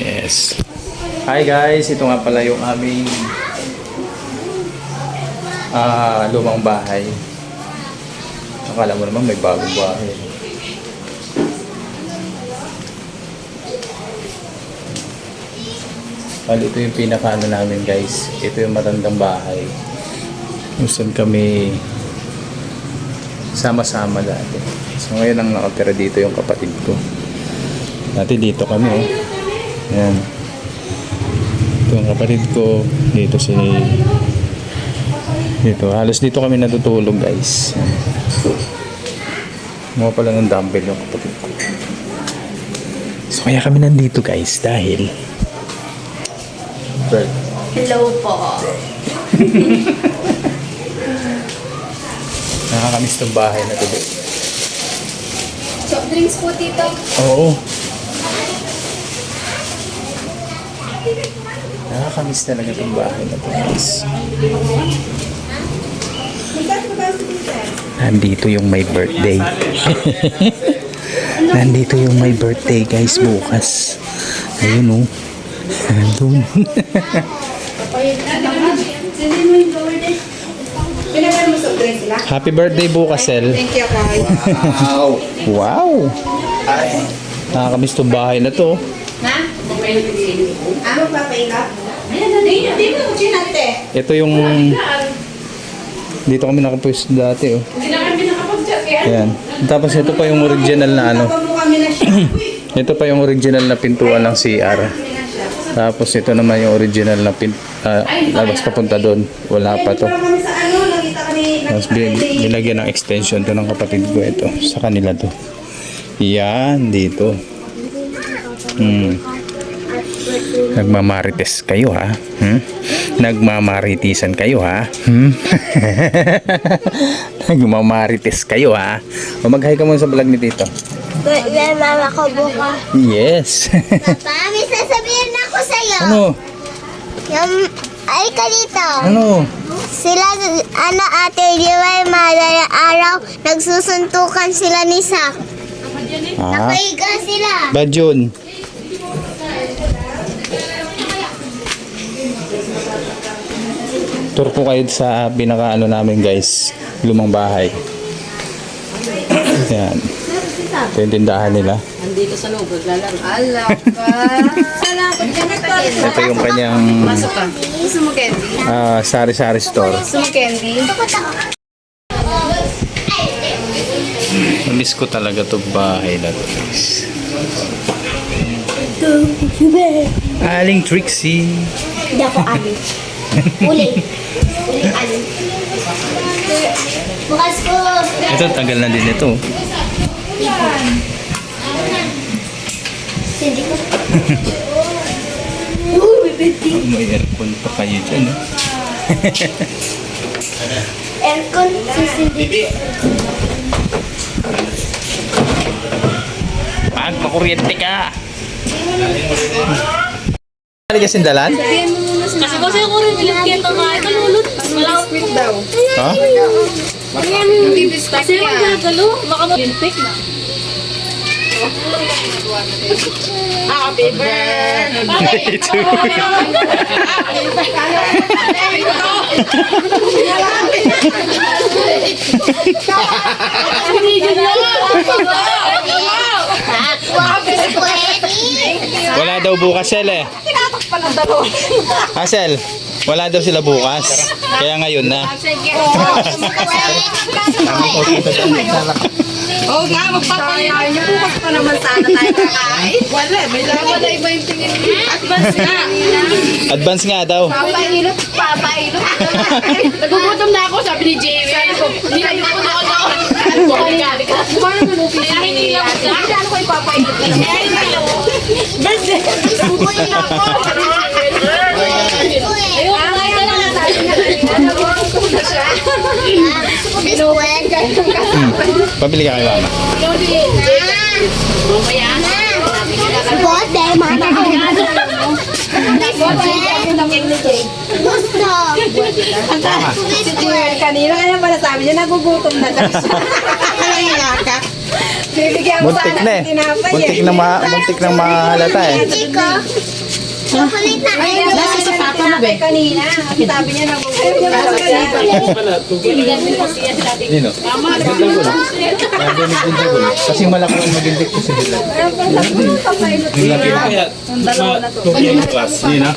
Yes. Hi guys, ito nga pala yung aming ah lumang bahay. Akala mo naman may bagong bahay. Bali, ito yung pinakaano namin guys. Ito yung matandang bahay. Kung saan kami sama-sama dati. So ngayon ang nakatira dito yung kapatid ko. Dati dito kami oh. Ayan. Ito ang kapatid ko. Dito si... Dito. Halos dito kami natutulog guys. Mga pala ng dumbbell yung kapatid ko. So kaya kami nandito guys dahil... Hello po. nakakamiss tong bahay na to. Soft drinks po, tito. Oo. Nakakamiss talaga itong bahay na to guys. Nandito yung may birthday. Nandito yung may birthday guys bukas. Ayun oh. Nandun. Happy birthday bukas, El. Thank you, guys. Wow! Nakakamiss tong bahay na to. Na? Ah, magpapaingat? Ayan na, di di mo. Ito yung... Dito kami nakapwesto dati oh. Hindi na kami nakapag-chat kaya. Ayan. Tapos ito pa yung original na ano. Ito pa yung original na pintuan ng CR. Tapos ito naman yung original na pin, ah, labas papunta doon. Wala pa to. Sa ano, Tapos binagyan ng extension to ng kapatid ko ito. Sa kanila to. Yan, dito. Hmm. Nagmamarites kayo ha? Hmm? Nagmamaritisan kayo ha? Hmm? Nagmamarites kayo ha? O mag-hi ka muna sa vlog ni Tito. Yan, mama ko bukas. Yes. Papa, may sasabihin ako sa'yo. ano? Yung, ay ka dito. Ano? Sila, ano ate, di ba yung madalang araw, nagsusuntukan sila ni Sak. Ah, Nakahiga sila. ba Jun? Tour po kayo sa pinaka ano namin guys, lumang bahay. Yan. Ito yung tindahan nila. Nandito sa loob, naglalaro. Ala ka. Salamat tayo. Ito yung kanyang ka. Candy? ah, sari-sari store. Gusto mo candy? Miss ko talaga to bahay na to guys. Aling Trixie. Hindi ako amin. Uli. Uli. Bukas ko. Ito, tagal na din ito. Hindi ko. May aircon pa kayo dyan. eh. Aircon, sisindi. Pag makuryente ka. Ano ka sindalan? Kasi kasi ako rin nilagyan ka nga. Kalulot. Akong Sweet daw. Ha? Kasi magagalo. Baka mag-lintik na. Happy birthday. Happy birthday. Wala daw bukas, Sel eh. Ah, Sel, wala daw sila bukas. Kaya ngayon na. Oo nga, magpapayaw niyo. Bukas pa naman sana tayo kakain. Wala, may laman na iba yung tingin. Advance nga. Advance nga daw. Papailot, papailot. Nagugutom na ako, sabi ni Jamie. Sabi ko, hindi na po na ako Kaya hindi lang siya. Ano ko ipapailot na lang. Kaya hindi lang. Birthday. Sukoy na ako. Ayun, kumain ka lang. Nagugutom na siya. Biskuit. Hmm. Pabili ka kay mama. Birthday, mama. Gusto. Si Jamie kanina, kaya pala sabi niya, nagugutom na daw siya. Ano yung nakak? Muntik na eh. Muntik na ma muntik na mahalata eh. Chico. Chocolate na. Ayun, Nasa sa papa mo, be. kanina. Ang sabi niya na Nino? Nadinig din siya Kasi malaki ang magiging ko sa bilang. Nino?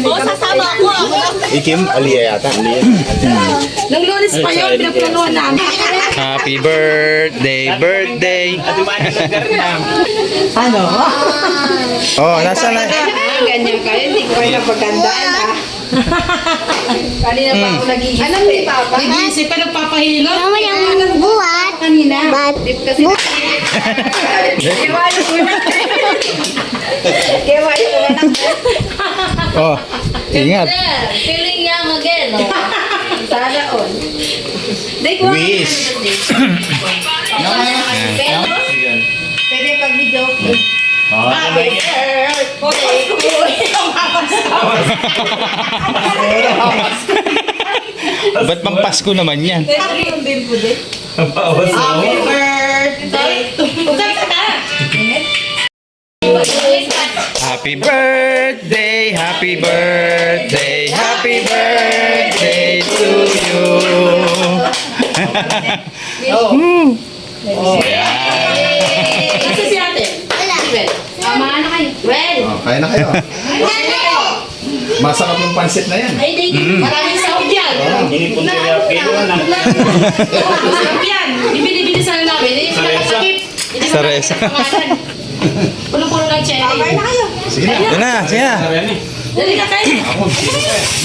Oo, sasama ako. Lang. Ikim, Aliyah yata. Aliyah. Nung lunes pa yun, pinaplanuhan namin. Happy birthday, birthday. Ano? Oh, nasa na? Ah, ganyan kayo. Hindi ko kayo napagandaan, ah. Kanina pa ako nag-iisip. Alam ni Papa? Nag-iisip ka, nagpapahilot. Mama yung buhat. Kanina. But, kasi Iwayo ko na. Iwayo ko na. Oh, ingat. Feeling young again. Oh. Sana all. Wish. Pwede pag video. Ba't pang Pasko naman yan? Happy birthday. Happy birthday, happy birthday, happy birthday to you. oh, yeah. Kaya na kayo. Masarap yung pansit na yan. Ay, di. Maraming sahog yan. Sahog yan. Ibinibili sana namin. Eh, nakasakip. Hindi Sa naman res. natin pangalan. Punong-puno ng cherry. Sige na. Sige na, sige na. Dali na kayo.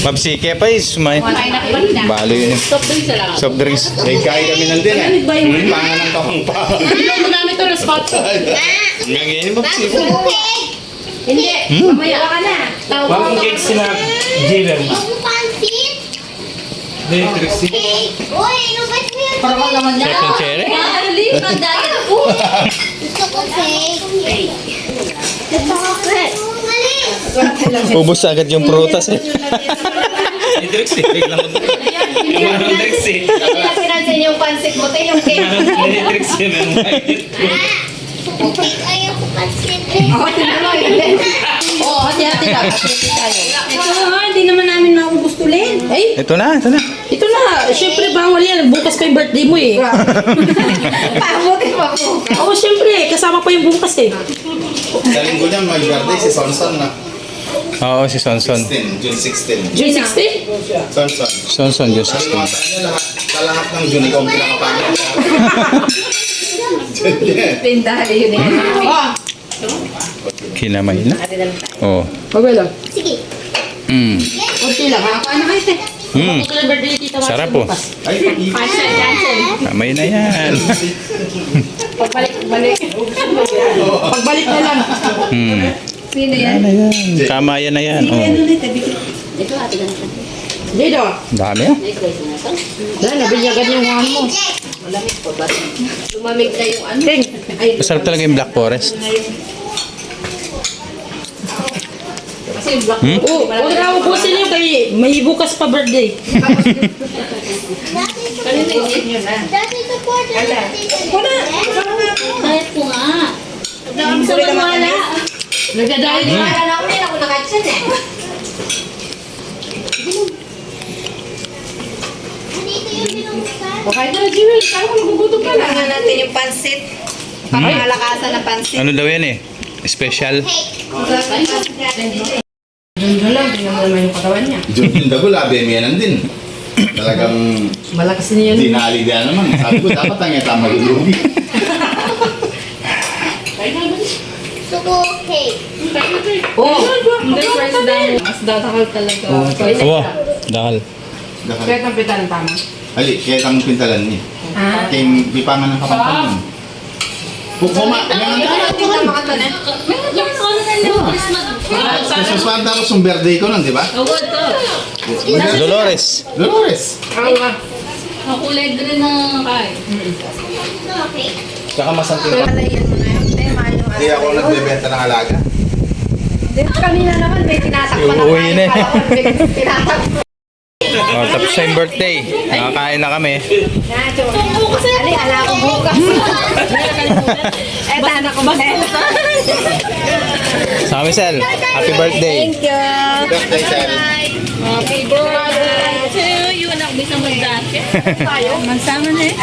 Mabsike pa is may na kayo na. balo yun. Soft drinks na lang. Soft drinks. Eh, kaya kami nandun eh. Pangan ng kapang pa. Niluto namin ito ng spot. Ngayon, mabsike. Hindi. Mamaya ka na. Tawag Bagong cake sina Jalen. yung pansit. Electricity. Cake. Uy, inubat mo yun. Parang naman yan. Second cherry? Mali, pang diet food. Gusto ko cake. Gusto ko cake. Mali. Ubus agad yung prutas eh. Electricity. Electricity. Kaya pinansin yung pansit mo, tayo yung cake. Kayo. Cake ayaw ko pansit. Oo, hati-hati lang. Hati-hati tayo. Ito nga, hindi naman namin naubos tuloy. Ay, Ito na, ito na. ito na. Siyempre, bawal yan. Bukas pa yung birthday mo eh. Pabuti pa po. Oo, siyempre. Kasama pa yung bukas eh. Sa linggo niya, may birthday si Sonson na. Oo, si Sonson. 16, June 16. June 16? Sonson. Sonson, Diyos. Sa lahat, sa lahat ng June, ikaw ang pinakapangit. Pindali yun eh. Oh, Kinamay na. Oo. Pabelo. Sige. Mm. Kunti lang ha. Ano kayo te? Mm. Ito Sarap po. Cancel, cancel. Kamay na yan. Pagbalik, pagbalik. Pagbalik na lang. Mm. Sino yan? Yan? Kamayan na yan. Oh. Dito. Dami ah. Wala, nabinyagan yung one mo. Lumamig na yung ano. Ay, Masarap talaga yung Black Forest. kasi yung black. Hmm? Oo, huwag na ubusin yung kay may bukas pa birthday. Kanina isip nyo na. Dati supporter natin. Wala. Diet ko nga. Ang sama wala. Nagdadahil na. Wala na ako din ako nakatsan eh. O kahit na, Jewel. Kaya ko nagugutom ka na. Kailangan natin yung pansit. Pangmalakasan ng pansit. Ano daw yan eh? Special. Doon lang, tingnan mo naman yung katawan niya. Yung dagol, abemiyanan din. Talagang Malakas niya yun. dinali din naman. Sabi ko, dapat ang ita malulugi. Gusto ko cake. Oo. Hindi, first down. Mas datakal talaga. Oo. Dahil. Kahit ang pita ng tama. Ali, kaya kang pintalan niya. Ah. Kaya bipangan ng kapangkalan. Pukuma, yan ang Hindi na makatanan. Yung ano na lang, Christmas. Christmas pa tapos yung birthday ko nun, di ba? Award to. Dolores. Dolores. Ako nga. Makulay green na kay. Ko mo na yun. Tema yung Hindi ako nagbebenta ng alaga. Kanina naman may tinatakpan na Uuwi na eh. Tinatakpan. Tapos na yung birthday. Nakakain na kami. Ali, ala ko bukas. Eto, anak ko Sa kami, Sel. Happy birthday. Thank you. Birthday, Sel. Happy birthday. Sa'yo, yun ang bisa mag-jacket. Magsama na eh.